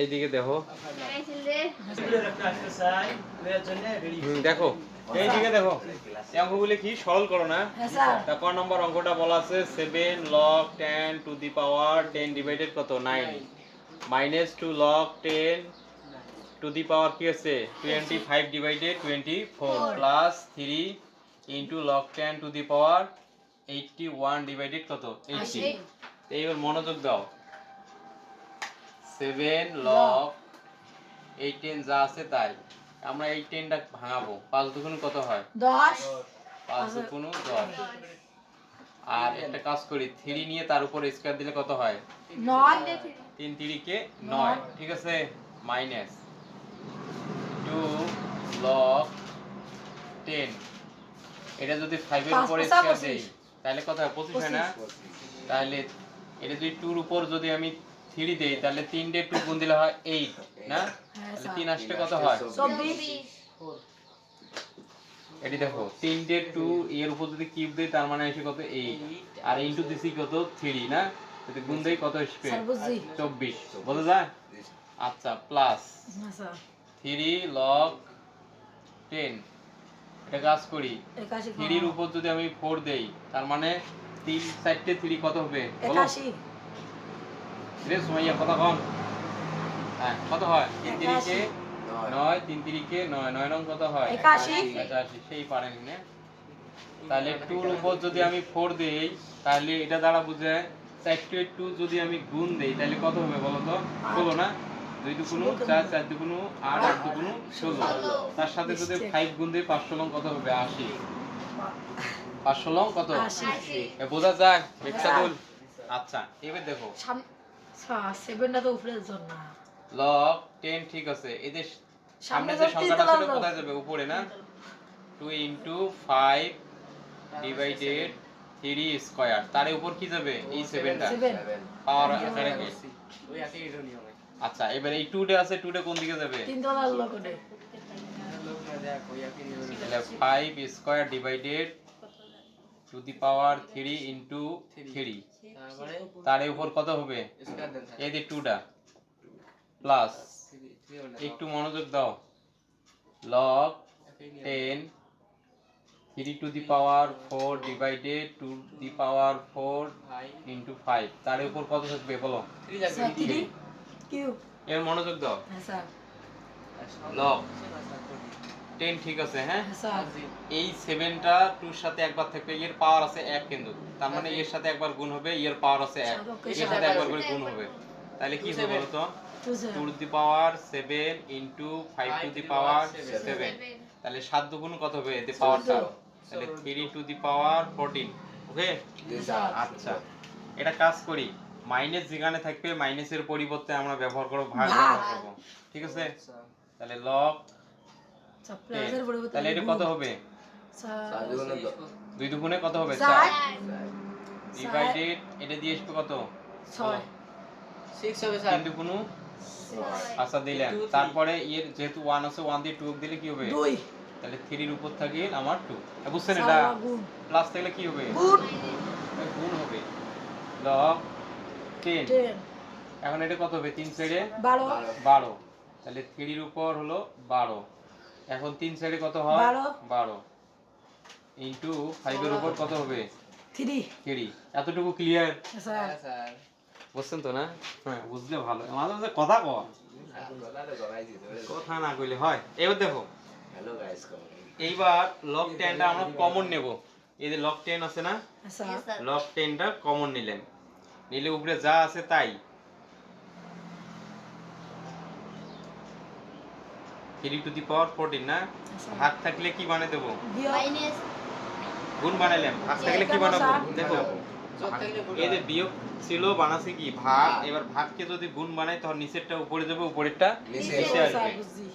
এইদিকে দেখো। দেখো এইদিকে দেখো। অঙ্কগুলি কি? সরল করো না। হ্যাঁ স্যার। তা ক নম্বর অঙ্কটা বলা আছে seven log ten two the power ten divided কত? Nine minus two log ten two the power কি আছে? Twenty five divided twenty four plus three into log ten two the power eighty one divided কত eighty এইবার মনোযোগ দাও। Seven log eight ten যা আছে তাই। আমরা এই টেনটা ভাঙাবো। পাঁচ দুগুণ কত হয়? দশ। পাঁচ দুগুণ দশ। আর একটা কাজ করি থ্রি নিয়ে তার উপর স্কোয়ার দিলে কত হয়? তিন তিরিকে নয়। ঠিক আছে? মাইনাস টু লগ টেন এটা যদি ফাইভের উপরে স্কোয়ার। দেই তাহলে কত হয়? পঁচিশ হয় না? তাহলে এটা যদি টুর উপর যদি আমি থ্রি দেই তাহলে তিনটে টু গুণ দিলে হয় এইট না? হ্যাঁ তাহলে তিন আসলে কত হয়? চব্বিশ। এটি দেখো তিনটে টু এর উপর যদি কিউব দেই তার মানে এসে কত এইট আর ইন্টু দিছি কত থ্রি না? যদি গুণ দেই কত আসবে? চব্বিশ। বোঝা যায়? আচ্ছা প্লাস হ্যাঁ থ্রি লগ টেন এটা কাজ করি। থ্রির উপর যদি আমি ফোর দেই তার মানে তিন চারটে থ্রি কত হবে? বলো। একাশি। রে সুমাইয়া কত কম। হ্যাঁ কত হয়? তিন তিরিকে নয়। তিন তিরিকে নয় নয় নং কত হয়? একাশি। সেই পারেন না। তাহলে টুর উপর যদি আমি ফোর দেই তাহলে এটা দ্বারা বুঝায় চারটে টু যদি আমি গুণ দেই তাহলে কত হবে বলো তো? ষোলো না? দুই দুগুণ চার চার দুগুণ আট আট দুগুণ ষোলো। তার সাথে যদি ফাইভ গুণ দিই পাঁচশো লং কত হবে? আশি। পাঁচশো লং কত? বোঝা যায়? হেক্সাগোল আচ্ছা এবার দেখো। সেভেনটা তো উপরে জন্য না। লগ টেন ঠিক আছে। এদের সামনে সামনে যে সংখ্যাটা ছিল কোথায় যাবে? উপরে না? Two into five divided three square তার উপর কি যাবে? এই সেভেনটা সেভেন পাওয়ার আকারে কি? আচ্ছা এবার এই টুডে আছে টুডে কোন দিকে যাবে? তিন তলার লোক ওটা তাহলে five square divided two the power three into three. তার উপর কত হবে? এই যে টুটা। প্লাস একটু মনোযোগ দাও। Log ten three two the power four divided two the power four into five. তার উপর কত থাকবে বলো? এর মনোযোগ দাও। হ্যাঁ স্যার। লগ। টেন ঠিক আছে হ্যাঁ? হ্যাঁ এই সেভেনটা টুর সাথে একবার থাকবে এর পাওয়ার আছে এক কিন্তু। তার মানে এর সাথে একবার গুণ হবে এর পাওয়ার আছে এক। এর সাথে একবার করে গুণ হবে। তাহলে কি হবে বলতো? Two the power seven into five two the power seven তাহলে সাত দুগুণ কত হবে? দি পাওয়ারটা তাহলে three two the power fourteen okay আচ্ছা। এটা কাজ করি। মাইনাস যেখানে থাকবে মাইনাসের পরিবর্তে আমরা ব্যবহার করব ভাগ ভাগ। ব্যবহার করব। ঠিক আছে? তাহলে লগ পরিবর্তে তাহলে এটা কত হবে? দুই দুগুণে কত হবে? ডিভাইডেড এটা দিয়ে আসবে কত? ছয়। আচ্ছা দিলেন তারপরে এর যেহেতু ওয়ান আছে ওয়ান দিয়ে টু দিলে কি হবে? দুই। তাহলে থ্রির উপর থাকে আমার টু বুঝছেন এটা? প্লাস থাকলে কি হবে? গুণ। গুণ হবে। লগ টেন এখন এটা কত হবে? তিন সাইডে বারো। বারো। তাহলে থ্রির উপর হলো বারো। এখন তিন সাইডে কত হয়? বারো। বারো। ইন্টু ফাইভের উপর কত হবে? থ্রি থ্রি এতটুকু ক্লিয়ার স্যার বুঝছেন তো না? হ্যাঁ। বুঝলে ভালো। মাঝে মাঝে কথা কর কথা না কইলে হয়। এবার দেখো। এইবার লক টেনটা আমরা কমন নেব। এই যে লক টেন আছে না? স্যার লগ টেনটা কমন নিলেন। নিলে উপরে যা আছে তাই। Three two the power fourteen না? ভাগ থাকলে কি বানিয়ে দেবো? বিয়োগ গুণ বানাইলাম। ভাগ থাকলে কি বানাবো। দেখো। এই যে বিয়োগ ছিল বানাছে কি? ভাগ। এবার ভাগকে যদি গুণ বানাই তখন নিচেরটা উপরে যাবে উপরেরটা নিচে আসবে।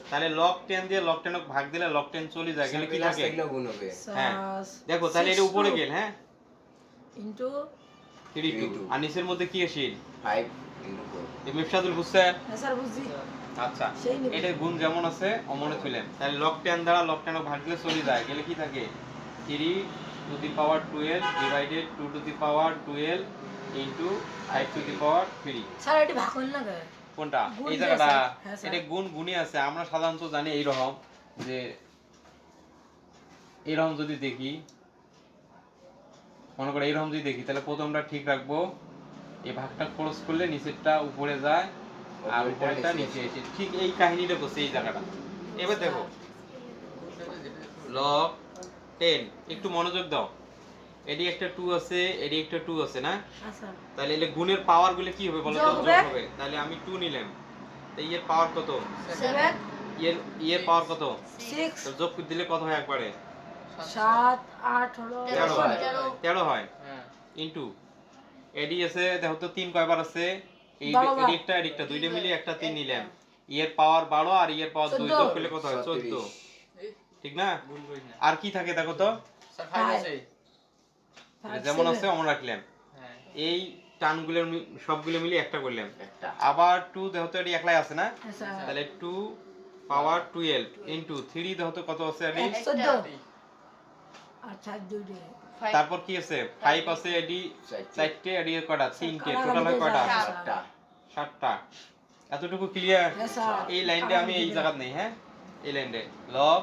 তাহলে লগ টেন দিয়ে লগ টেন ভাগ দিলে লগ টেন চলে যায়। গেলে কি থাকে? হ্যাঁ। দেখো তাহলে এটা উপরে গেল হ্যাঁ? ইন্টু থ্রি টু আর নিচের মধ্যে কি আসিল ফাইভ ইন্টু ফোর এই মিফসাদুল বুঝছেন হ্যাঁ স্যার বুঝছি। আচ্ছা নিবে। গুণ যেমন আছে অমনে তুলেন তাহলে লগ টেন দ্বারা লগ টেন ভাগ দিলে চলে যায় গেলে কি থাকে? Three two the power twelve divided two two the power twelve into five two the power three sir এটি ভাগ হল না কোনটা? এই জায়গাটা। হ্যাঁ। এটা গুণ গুণই আছে। আমরা সাধারণত জানি এইরকম যে এরকম যদি দেখি মনে করে এরকম যদি দেখি তাহলে প্রথমটা ঠিক রাখব। এই ভাগটা ক্রস করলে নিচেরটা উপরে যায়। আর উপরেরটা নিচে এসে ঠিক এই কাহিনীটা করছে এই জায়গাটা। এবার দেখো। লগ টেন একটু মনোযোগ দাও। এডি একটা টু আছে এডি একটা টু আছে না? আচ্ছা। তাহলে এলে গুণের পাওয়ারগুলো কি হবে বলো তো? যোগ হবে। তাহলে আমি টু নিলাম। তো ইয়ের পাওয়ার কত? ইয়ের ইয়ের পাওয়ার কত? যোগ দিলে কত হয় একবারে? সাত আট হলো তেরো হয়। তেরো। তেরো হয়। ইন্টু এডি আছে দেখো তো তিন কয়বার আছে? এই এদিকটা দুইটা মিলে একটা তিন নিলাম। ইয়ের পাওয়ার বারো আর ইয়ের পাওয়ার দুই চোদ্দ। যোগ করলে কত হয়? চোদ্দ। ঠিক না? আর কি থাকে দেখো তো? যেমন আছে অমন রাখলাম। এই টানগুলোর সবগুলো মিলে একটা করলাম। আবার টু দেখো তো এটি একলাই আছে না? আচ্ছা তাহলে two power twelve into three দেখো তো কত আছে এটি চোদ্দ। আচ্ছা দুই তারপর কি আছে? ফাইভ আছে এডি চারটে। এডি কয়টা তিনটে টোটাল হয় কয়টা সাতটা। সাতটা। এতটুকু ক্লিয়ার এই লাইনটা আমি এই জায়গাত নেই হ্যাঁ? এই লাইনটা লগ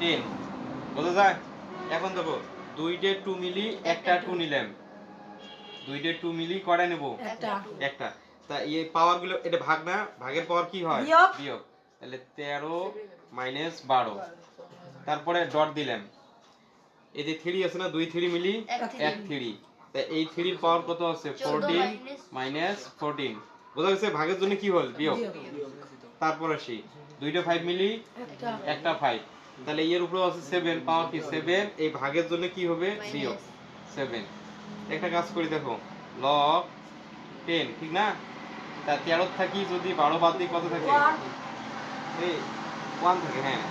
টেন বোঝা যায়? এখন দেখো দুইটে টু মিলি একটা টু নিলাম। দুইটে টু মিলি কয়টা নেব? একটা। একটা। তা এই পাওয়ারগুলো এটা ভাগ না ভাগের পাওয়ার কি হয়? বিয়োগ। বিয়োগ। তাহলে তেরো মাইনাস বারো। তারপরে ডট দিলাম। এই যে থ্রি আছে না দুই থ্রি মিলি এক থ্রি। তা এই থ্রির পাওয়ার কত আছে? ফোরটিন মাইনাস ফোরটিন বোঝা গেছে ভাগের জন্য কি হল? বিয়োগ। তারপর আসি। দুইটা ফাইভ মিলি একটা। একটা ফাইভ তাহলে এর উপরে আছে সেভেন পাওয়ার কি? সেভেন এই ভাগের জন্য কি হবে? বিয়োগ। সেভেন একটা কাজ করি দেখো। লগ টেন ঠিক না? তা তেরো থাকি যদি বারো বাদ দিই কত থাকে? এই ওয়ান থাকে হ্যাঁ।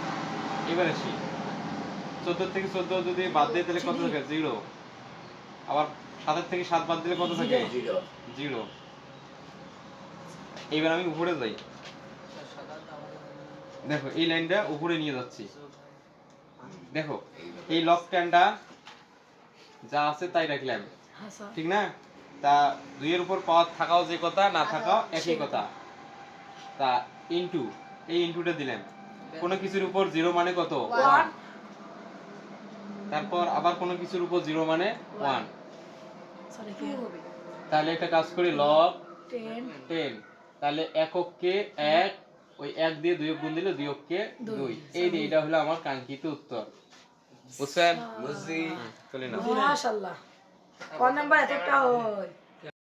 এবার আসি। চোদ্দ থেকে চোদ্দ যদি বাদ দিই তাহলে কত থাকে? জিরো। আবার সাতের থেকে সাত বাদ দিলে কত থাকে? জিরো। এইবার আমি উপরে যাই। দেখো এই লাইনটা উপরে নিয়ে যাচ্ছি। দেখো এই লক স্ট্যান্ডটা যা আছে তাই রাখলাম। আচ্ছা ঠিক না? তা দুইয়ের উপর পাওয়ার থাকাও যে কথা না থাকাও একই কথা। তা ইনটু এই ইনটুটা দিলাম। কোনো কিছুর উপর জিরো মানে কত? ওয়ান তারপর আবার কোনো কিছুর উপর জিরো মানে ওয়ান তাহলে একটা কাজ করি লব টেন তাহলে এককে এক ওই এক দিয়ে দুই গুণ দিলে দুই অক্ষে দুই। এই যে এটা হলো আমার কাঙ্ক্ষিত উত্তর। বুঝছেন? বুঝছি। চলে না। মাশাআল্লাহ। কোন নাম্বার এতটা হয়?